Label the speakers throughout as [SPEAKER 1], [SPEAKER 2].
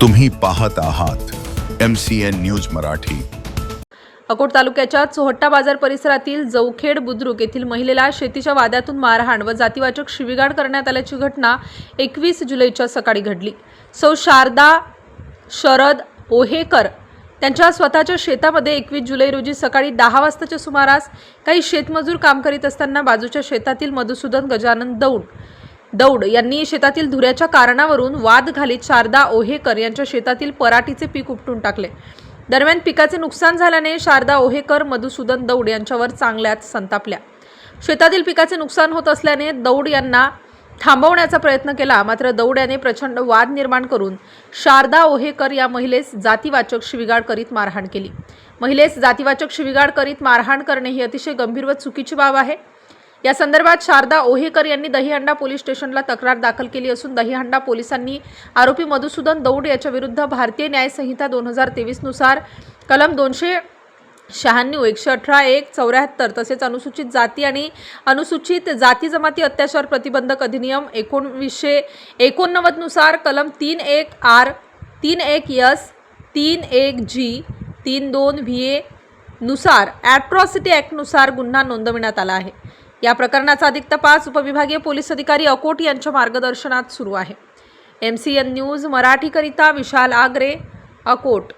[SPEAKER 1] तुम्ही पाहत आहात M C N news Marathi.
[SPEAKER 2] Akot तालुक्याच्या चोहट्टा बाजार परिसरातील जवखेड बुद्रुक येथील महिलेला शेतीच्या वाद्यातून मारहाण व जातीवाचक शिवीगाळ करण्यात आल्याची घटना एकवीस जुलैच्या सकाळी घडली. सौ शारदा शरद ओहेकर त्यांच्या स्वतःच्या शेतामध्ये एकवीस जुलै रोजी सकाळी दहा वाजताच्या सुमारास काही शेतमजूर काम करीत असताना बाजूच्या शेतातील मधुसूदन गजानन दौड दौड यांनी शेतातील धुऱ्याच्या कारणावरून वाद घालीत शारदा ओहेकर यांच्या शेतातील पराठीचे पीक उपटून टाकले. दरम्यान पिकाचे नुकसान झाल्याने शारदा ओहेकर मधुसूदन दौड यांच्यावर चांगल्याच संतापल्या. शेतातील पिकाचे नुकसान होत असल्याने दौड यांना थांबवण्याचा प्रयत्न केला मात्र दौड याने प्रचंड वाद निर्माण करून शारदा ओहेकर या महिलेस जातीवाचक शिविगाड करीत मारहाण केली. महिलेस जातीवाचक शिविगाड करीत मारहाण करणे ही अतिशय गंभीर व चुकीची बाब आहे. या संदर्भात शारदा ओहेकर यांनी दहीहंडा पोलीस स्टेशनला तक्रार दाखल केली असून दहीहंडा पोलिसांनी आरोपी मधुसूदन दौड याच्या विरुद्ध भारतीय न्यायसंहिता दोन हजार तेवीसनुसार कलम दोनशे शहाण्णव एकशे अठरा एक चौऱ्याहत्तर तसेच अनुसूचित जाती आणि अनुसूचित जाती जमाती अत्याचार प्रतिबंधक अधिनियम एकोणवीसशे एकोणनव्वदनुसार कलम तीन एक आर तीन एक यस तीन एक जी तीन दोन व्ही ए नुसार ॲट्रॉसिटी ॲक्टनुसार गुन्हा नोंदविण्यात आला आहे. या प्रकरणाचा अधिक तपास उपविभागीय पोलीस अधिकारी अकोट यांच्या मार्गदर्शनात सुरू आहे. एम सी एन न्यूज मराठीकरिता विशाल आगरे अकोट.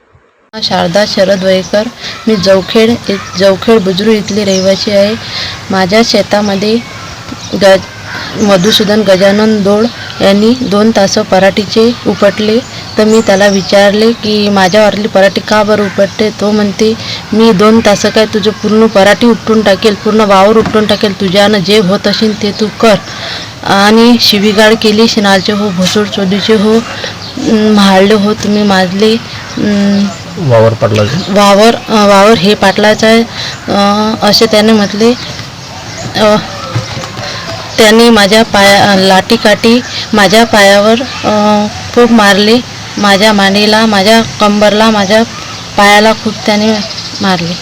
[SPEAKER 3] शारदा शरद वयकर मी जवखेड जवखेड बुजरू इथली रहिवासी आहे. माझ्या शेतामध्ये गज मधुसूदन गजानन दोड यांनी दोन तासं पराठीचे उपटले. तर मी त्याला विचारले की माझ्यावरली पराठी का बरं उपटते? तो म्हणते मी दोन तासं काय तुझं पूर्ण पराठी उपटून टाकेल पूर्ण वावर उपटून टाकेल तुझ्यानं जे होत असेल ते तू कर. आणि शिवीगाळ केली शिनाचे हो भोसूड चोदीचे हो म्हाळले हो तुम्ही माझले अं,
[SPEAKER 4] वावर पडला
[SPEAKER 3] वावर वावर हे पाटलाचं आहे. असे त्याने म्हटले त्याने माझ्या पाया लाठीकाठी माझ्या पायावर खूप मारले. माझ्या मांडीला माझ्या कंबरला माझ्या पायाला खूप त्याने मारले.